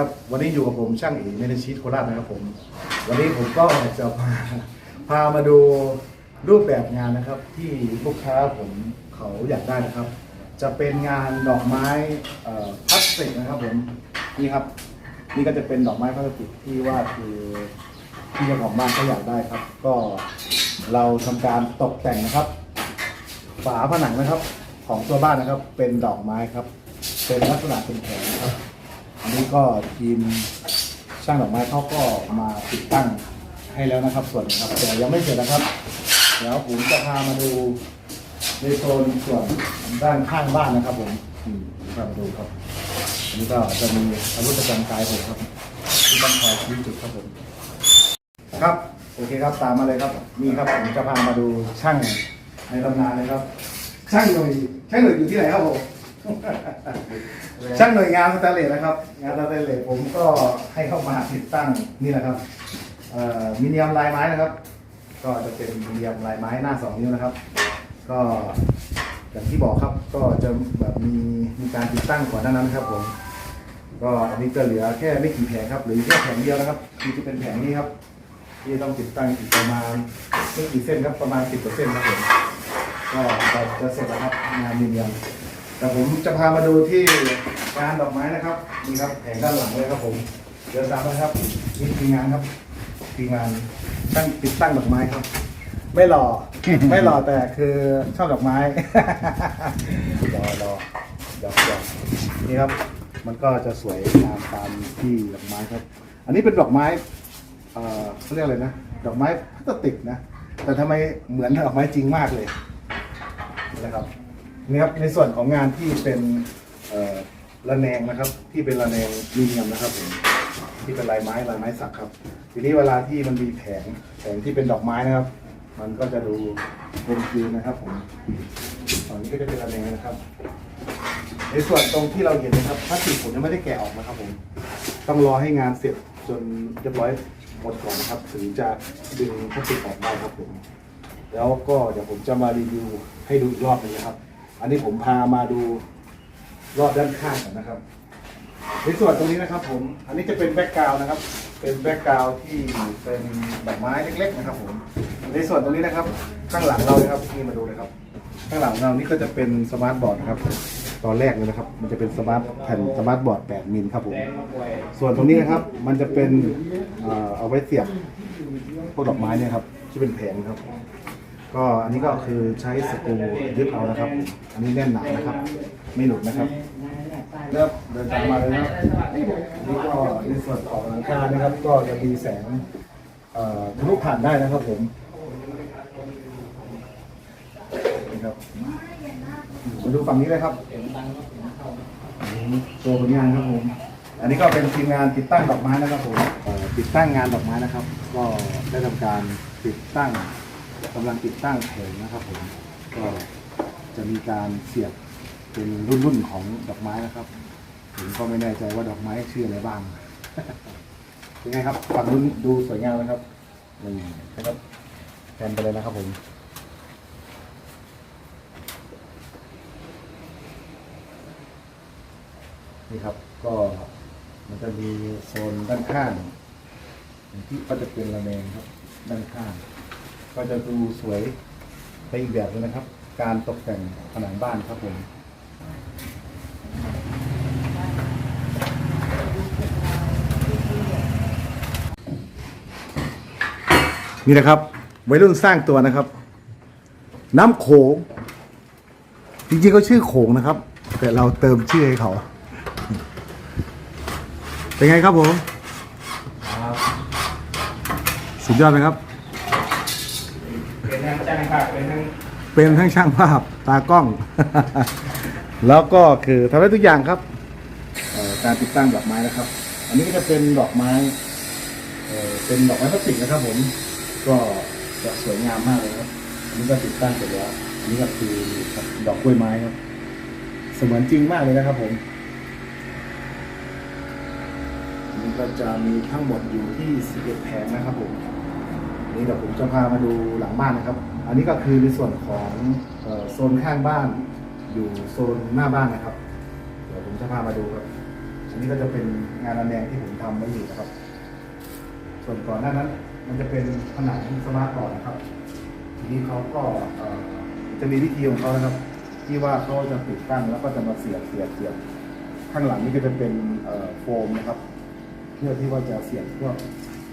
ครับ วันนี้อยู่กับผมช่างเอกเมนชีตโคราชนะครับผม วันนี้ผมก็จะพาพามาดูรูปแบบงานนะครับ ที่ลูกค้าผมเขาอยากได้นะครับ จะเป็นงานดอกไม้พลาสติกนะครับผมนี่ครับ นี่ก็จะเป็นดอกไม้พลาสติกที่ว่าคือที่เจ้าของบ้านเขาอยากได้ครับ ก็เราทำการตกแต่งนะครับ ฝาผนังนะครับ ของตัวบ้านนะครับ เป็นดอกไม้ครับ เป็นลักษณะเป็นแผงนะครับ นี้ก็ทีมช่างดอกไม้เขาก็มาติดตั้งให้แล้วนะครับ ส่วนนะครับแต่ยังไม่เสร็จนะครับเดี๋ยวผมจะพามาดูในโซนส่วนด้านข้างบ้านนะครับ ผมอืมพามาดูครับอันนี้ก็จะมีอาวุธประจำกายผมครับที่ต้องคอยชี้จุดครับผมครับโอเคครับตามมาเลยครับนี่ครับผมจะพามาดูช่างในตำนานเลยครับ ช่างหน่วยช่างหน่วยอยู่ที่ไหนครับผม ช่างหน่วยงานสแตนเลสนะครับ งานสแตนเลสผมก็ให้เข้ามาติดตั้งนี่แหละครับมิเนียมลายไม้นะครับ ก็จะเป็นมิเนียมลายไม้หน้าสองนิ้วนะครับ ก็อย่างที่บอกครับก็จะแบบมีมีการติดตั้งก่อนหน้านั้นครับผมก็อันนี้จะเหลือแค่ไม่กี่แผงครับหรือแค่แผงเดียวนะครับที่จะเป็นแผงนี้ครับ ที่ต้องติดตั้งอีกประมาณไม่กี่เส้นครับประมาณสิบเปอร์เซ็นครับผมก็จะเสร็จแล้วครับงานมิเนียม แต่ผมจะพามาดูที่งานดอกไม้นะครับนี่ครับแผงด้านหลังเลยครับผมเดินตามมาครับนี่ทีมงานครับทีมงานตั้งติดตั้งดอกไม้ครับ ไม่หล่อ ไม่หล่อแต่คือชอบดอกไม้ รอรอดอกดอกนี่ครับ มันก็จะสวยงามตามที่ดอกไม้ครับ อันนี้เป็นดอกไม้เอ่อเขาเรียกอะไรนะดอกไม้พลาสติกนะแต่ทำไมเหมือนดอกไม้จริงมากเลยนะครับ นี่ครับในส่วนของงานที่เป็นระแนงนะครับ ที่เป็นระแนงมีเนียมนะครับผมที่เป็นลายไม้ลายไม้สักครับ ทีนี้เวลาที่มันมีแผงแผงที่เป็นดอกไม้นะครับ มันก็จะดูเป็นคืนนะครับผมฝั่งนี้ก็จะเป็นระแนงนะครับ ในส่วนตรงที่เราเห็นนะครับพลาสติกผมยังไม่ได้แกะออกนะครับผมต้องรอให้งานเสร็จจนเรียบร้อยหมดก่อนนะครับ ถึงจะดึงพลาสติกออกได้ครับผมแล้วก็เดี๋ยวผมจะมารีวิวให้ดูอีกรอบหนึงนะครับ อันนี้ผมพามาดูรอบด้านข้างก่อนนะครับ ในส่วนตรงนี้นะครับ ผม อันนี้จะเป็นแบ็กกราวนะครับ เป็นแบ็กกราวที่เป็นดอกไม้เล็ก ๆ นะครับ ผม ในส่วนตรงนี้นะครับ ข้างหลังเรานะครับนี่มาดูเลยครับ ข้างหลังเรานี่ก็จะเป็นสมาร์ทบอร์ดนะครับ ตอนแรกเลยนะครับ มันจะเป็นสมาร์ทแผ่นสมาร์ทบอร์ด 8 มิลครับผม ส่วนตรงนี้นะครับ มันจะเป็นเอ่อเอาไว้เสียบพวกดอกไม้เนี่ยครับที่เป็นแผงครับ ก็อันนี้ก็คือใช้สกรูยึดเอานะครับ อันนี้แน่นหนานะครับ ไม่หลุดนะครับเริ่มเดินตามมาเลยนะครับนี่ก็ในส่วนของหลังคานะครับ ก็จะมีแสงทะลุผ่านได้นะครับผมนี่ครับมาดูฝั่งนี้เลยครับตัวผลงานครับผม อันนี้ก็เป็นทีมงานติดตั้งดอกไม้นะครับผมติดตั้งงานดอกไม้นะครับ ก็ได้ทำการติดตั้ง กำลังติดตั้งแผงนะครับผมก็จะมีการเสียบเป็นรุ่นๆของดอกไม้นะครับ ผมก็ไม่แน่ใจว่าดอกไม้ชื่ออะไรบ้างเป็นไงครับฝั่งนู้นดูสวยงามไหมครับนี่นะครับแทนไปเลยนะครับผมนี่ครับก็มันจะมีโซนด้านข้างที่ก็จะเป็นระแนงครับด้านข้าง ก็จะดูสวยไปอีกแบบเลยนะครับ การตกแต่งผนังบ้านครับผมนี่นะครับวัยรุ่นสร้างตัวนะครับ น้ำโขงจริงๆเขาชื่อโขงนะครับ แต่เราเติมชื่อให้เขาเป็นไงครับผมสุดยอดไหมครับ เป็นทั้งจ้างภาพเป็นทั้งเป็นทั้งช่างภาพตากล้อง แล้วก็คือทำได้ทุกอย่างครับ เอ่อการติดตั้งดอกไม้นะครับ อันนี้ก็จะเป็นดอกไม้เอ่อเป็นดอกไม้พลาสติกนะครับผมก็จะสวยงามมากเลยครับอันนี้ก็ติดตั้งเสร็จแล้วอันนี้ก็คือดอกกล้วยไม้ครับเสมือนจริงมากเลยนะครับผมอันนี้ก็จะมีทั้งหมดอยู่ที่11แผงนะครับผม นี่เดี๋ยวผมจะพามาดูหลังบ้านนะครับ อันนี้ก็คือในส่วนของโซนข้างบ้าน อยู่โซนหน้าบ้านนะครับ เดี๋ยวผมจะพามาดูครับ อันนี้ก็จะเป็นงานระแนงที่ผมทำไว้อยู่นะครับ ส่วนก่อนหน้านั้น มันจะเป็นผนังสมาร์ทก่อนนะครับ ทีนี้เขาก็จะมีวิธีของเขานะครับ ที่ว่าเขาจะติดตั้งแล้วก็จะมาเสียบเสียบเสียบข้างหลังนี่ก็จะเป็นโฟมนะครับ เพื่อที่ว่าจะเสียบพวก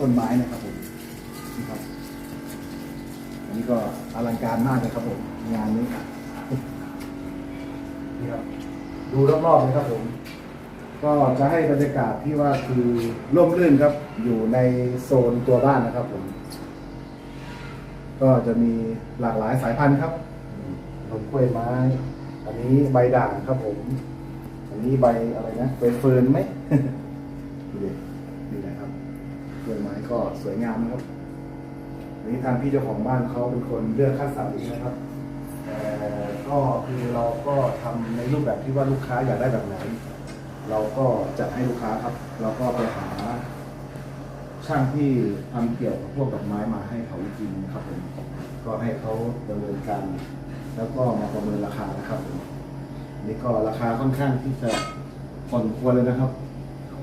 ต้นไม้นะครับผม นี่ครับ อันนี้ก็อลังการมากเลยครับผม งานนี้นี่ครับ ดูรอบๆเลยครับผม ก็จะให้บรรยากาศที่ว่าคือร่มรื่นครับ อยู่ในโซนตัวบ้านนะครับผม ก็จะมีหลากหลายสายพันธุ์ครับนมกล้วยไม้ อันนี้ใบด่างครับผม อันนี้ใบอะไรนะใบเฟิร์นไหมดูดินี่นะครับกล้วยไม้ก็สวยงามนะครับ อันนี้ทางพี่เจ้าของบ้านเขาเป็นคนเลือกคัดสรรเองนะครับแต่ก็คือเราก็ทำในรูปแบบที่ว่าลูกค้าอยากได้แบบไหน เราก็จัดให้ลูกค้าครับ เราก็ไปหา ช่างที่ทำเกี่ยวกับพวกดอกไม้มาให้เขาจริงนะครับผมก็ให้เขาดำเนินการ แล้วก็มาประเมินราคานะครับผมนี่ก็ราคาค่อนข้างที่จะผ่อนควรเลยนะครับ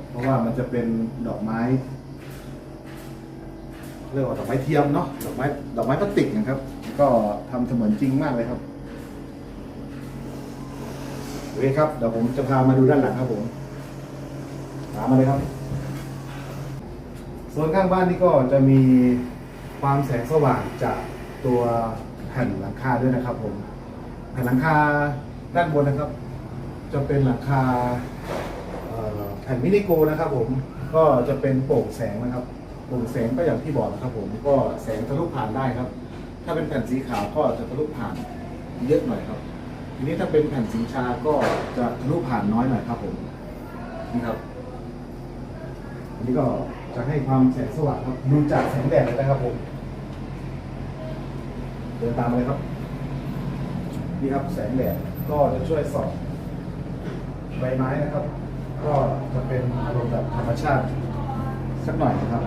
เพราะว่ามันจะเป็นดอกไม้ เรียกว่าดอกไม้เทียมเนาะดอกไม้ดอกไม้พลาสติกนะครับ ก็ทำเสมือนจริงมากเลยครับโอเคครับเดี๋ยวผมจะพามาดูด้านหลังครับผมตามมาเลยครับส่วนข้างบ้านนี่ก็จะมีความแสงสว่างจากตัวแผ่นหลังคาด้วยนะครับ ผมแผ่นหลังคาด้านบนนะครับ จะเป็นหลังคาเอ่อแผ่นมินิโกนะครับ ผมก็จะเป็นโปร่งแสงนะครับ โปร่งแสงก็อย่างที่บอกนะครับผมก็แสงทะลุผ่านได้ครับ ถ้าเป็นแผ่นสีขาวก็จะทะลุผ่านเยอะหน่อยครับ ทีนี้ถ้าเป็นแผ่นสีชาก็จะทะลุผ่านน้อยหน่อยครับผมนี่ครับอันนี้ก็จะให้ความแสงสว่างครับดูจากแสงแดดเลยนะครับผมเดินตามมาเลยครับนี่ครับแสงแดดก็จะช่วยส่องใบไม้นะครับ ก็จะเป็นอารมณ์แบบธรรมชาติสักหน่อยนะครับ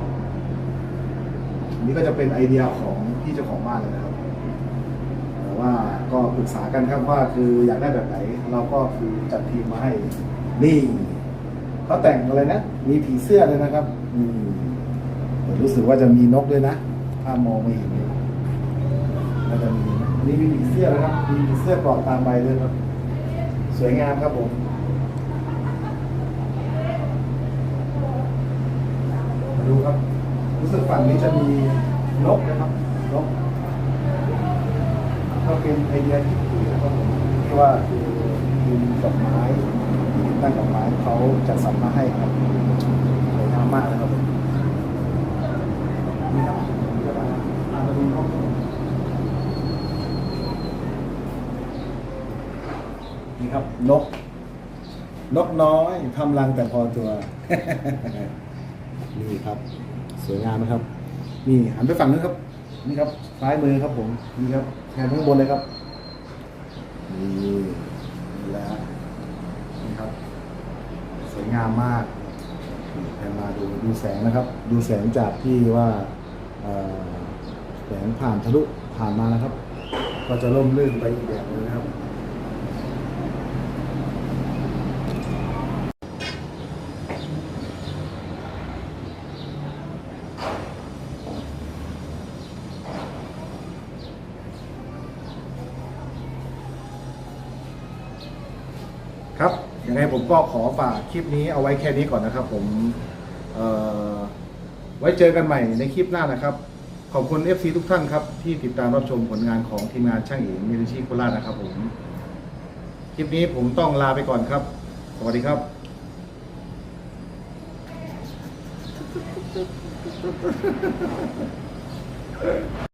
นี้ก็จะเป็นไอเดียของพี่เจ้าของบ้านเลยนะครับ แต่ว่าก็ปรึกษากันครับว่าคืออยากได้แบบไหน เราก็คือจัดทีมมาให้ นี่เขาแต่งอะไรนะ มีผีเสื้อเลยนะครับอืมรู้สึกว่าจะมีนกด้วยนะ ถ้ามองไม่เห็นนี่าจะมีนะอันนี้มีผีเสื้อนะครับ มีผีเสื้อกรอบตามใบด้วยครับ สวยงามครับผมดูครับ รู้สึกฝั่งนี้จะมีนกนะครับนกก็เป็นไอเดียที่ดีนะครับผมที่ว่าคือดินดอกไม้ตั้งดอกไม้เขาจัดสรรมาให้ครับสวยงามมากนะครับผมนี่ครับอานมาดูนกนี่ครับนก นกน้อยทำรังแต่พอตัว นี่ครับ สวยงามนะครับ นี่หันไปฝั่งนู้นครับ นี่ครับซ้ายมือครับผมนี่ครับแทนข้างบนเลยครับนี่นี่แหละนี่ครับ สวยงามมากนี่แทนมาดูดูแสงนะครับ ดูแสงจากที่ว่าแสงผ่านทะลุผ่านมานะครับ ก็จะร่มรื่นไปอีกแบบนึงนะครับ ครับ ยังไงผมก็ขอฝากคลิปนี้เอาไว้แค่นี้ก่อนนะครับผมไว้เจอกันใหม่ในคลิปหน้านะครับ ขอบคุณ FC ทุกท่านครับ ที่ติดตามรับชมผลงานของทีมงานช่างเอกมิลิชีโคราชนะครับผม คลิปนี้ผมต้องลาไปก่อนครับ สวัสดีครับ